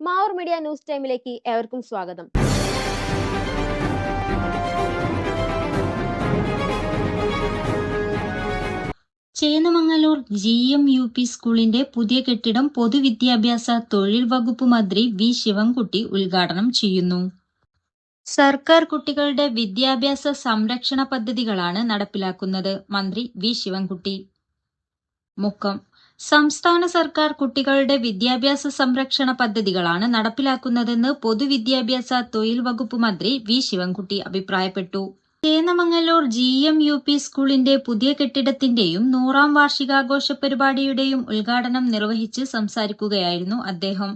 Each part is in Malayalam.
മാവൂർ മീഡിയ ന്യൂസ് ടൈമിലേക്ക് ഏവർക്കും സ്വാഗതം. Chennamangalur G M U P സ്കൂളിന്റെ പുതിയ കെട്ടിടം പൊതുവിദ്യാഭ്യാസ തൊഴിൽ വകുപ്പ് മന്ത്രി വി ശിവൻകുട്ടി ഉദ്ഘാടനം ചെയ്യുന്നു. സർക്കാർ കുട്ടികളുടെ വിദ്യാഭ്യാസ സംരക്ഷണ പദ്ധതികളാണ് നടപ്പിലാക്കുന്നത് മന്ത്രി വി ശിവൻകുട്ടി. മുക്കം സംസ്ഥാന സർക്കാർ കുട്ടികളുടെ വിദ്യാഭ്യാസ സംരക്ഷണ പദ്ധതികളാണ് നടപ്പിലാക്കുന്നതെന്ന് പൊതുവിദ്യാഭ്യാസ തൊഴിൽ വകുപ്പ് മന്ത്രി വി ശിവൻകുട്ടി അഭിപ്രായപ്പെട്ടു. Chennamangalur G M U P സ്കൂളിന്റെ പുതിയ കെട്ടിടത്തിന്റെയും നൂറാം വാർഷികാഘോഷ പരിപാടിയുടെയും ഉദ്ഘാടനം നിർവഹിച്ച് സംസാരിക്കുകയായിരുന്നു അദ്ദേഹം.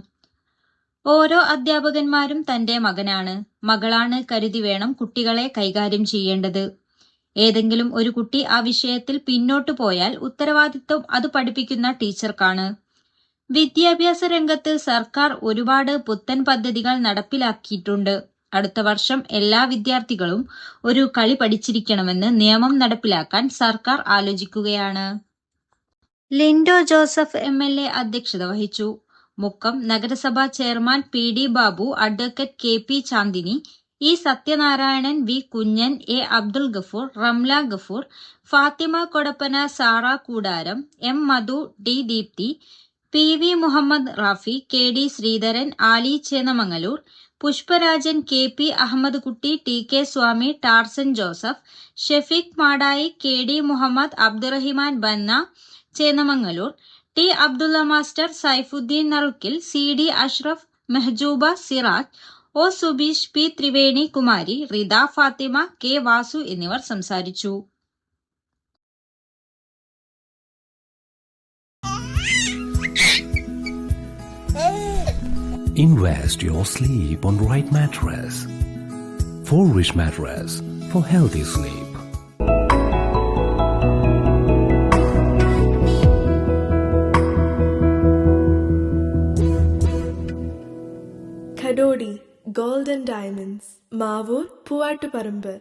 ഓരോ അധ്യാപകന്മാരും തന്റെ മകനാണ്. മകളാണ് കരുതി വേണം കുട്ടികളെ കൈകാര്യം ചെയ്യേണ്ടത്. ഏതെങ്കിലും ഒരു കുട്ടി ആ വിഷയത്തിൽ പിന്നോട്ടു പോയാൽ ഉത്തരവാദിത്വം അത് പഠിപ്പിക്കുന്ന ടീച്ചർക്കാണ്. വിദ്യാഭ്യാസ രംഗത്ത് സർക്കാർ ഒരുപാട് പുത്തൻ പദ്ധതികൾ നടപ്പിലാക്കിയിട്ടുണ്ട്. അടുത്ത വർഷം എല്ലാ വിദ്യാർത്ഥികളും ഒരു കളി പഠിച്ചിരിക്കണമെന്ന് നിയമം നടപ്പിലാക്കാൻ സർക്കാർ ആലോചിക്കുകയാണ്. Lindo Joseph M L A അധ്യക്ഷത വഹിച്ചു. മുക്കം നഗരസഭാ chairman P D Babu advocate K P Chandini E Sathyanarayanan V Kunjan A Abdul Gafoor Ramla Gafoor Fathima Kodappana Sara Koodaram M Madhu D Deepthi P V Muhammad Rafi K D Sreedharan Ali Chennamangalur Pushparajan K P Ahammed Kutty T K Swami Tarzan Joseph Shefeeq Madayi K D Muhammad Abdurahiman Banna Chennamangalur T Abdulla master Saifudheen നറുക്കിൽ C D Ashraf Mehajooba Siraj O Subeesh P Thriveni Kumari Rida Fathima K Vasu എന്നിവർ സംസാരിച്ചു Invest your sleep on right mattress. For rich mattress for healthy sleep. gold and diamonds. Mavur Puvattuparambur.